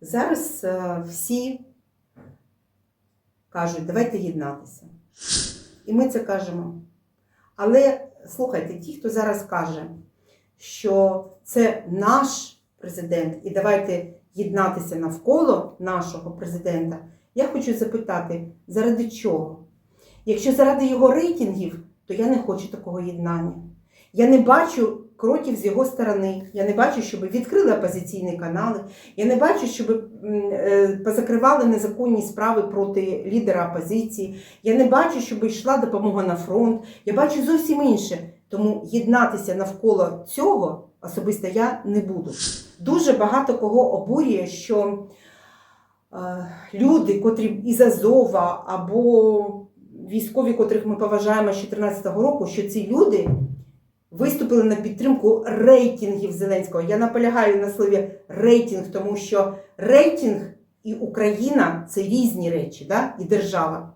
Зараз е, всі кажуть, давайте єднатися. І ми це кажемо. Але слухайте, ті, хто зараз каже, що це наш президент, і давайте єднатися навколо нашого президента, я хочу запитати, заради чого? Якщо заради його рейтингів, то я не хочу такого єднання. Я не бачу кроків з його сторони. Я не бачу, щоб відкрили опозиційні канали. Я не бачу, щоб е, позакривали незаконні справи проти лідера опозиції. Я не бачу, щоб йшла допомога на фронт. Я бачу зовсім інше. Тому єднатися навколо цього особисто я не буду. Дуже багато кого обурює, що е, люди, котрі із Азова або військові, котрих ми поважаємо з 2014 року, що ці люди виступили на підтримку рейтингів Зеленського. Я наполягаю на слові рейтинг, тому що рейтинг і Україна це різні речі, да? і держава.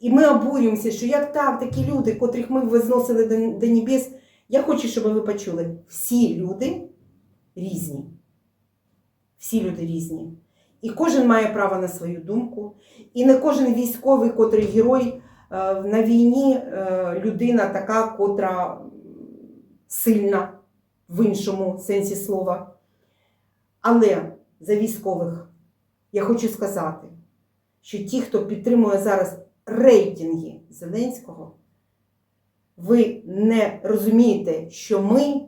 І ми обурюємося, що як так, такі люди, котрих ми возносили до, до небес. Я хочу, щоб ви почули, всі люди різні. Всі люди різні. І кожен має право на свою думку. І не кожен військовий, котрий герой е, на війні, е, людина така, котра сильна в іншому сенсі слова. Але за військових я хочу сказати, що ті, хто підтримує зараз рейтинги Зеленського, ви не розумієте, що ми,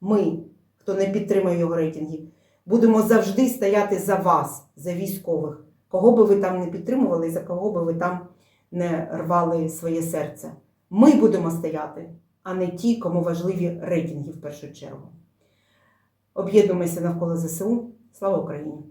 ми, хто не підтримує його рейтинги, будемо завжди стояти за вас, за військових, кого би ви там не підтримували, і за кого би ви там не рвали своє серце. Ми будемо стояти, а не ті, кому важливі рейтинги в першу чергу. Об'єднуємося навколо ЗСУ. Слава Україні!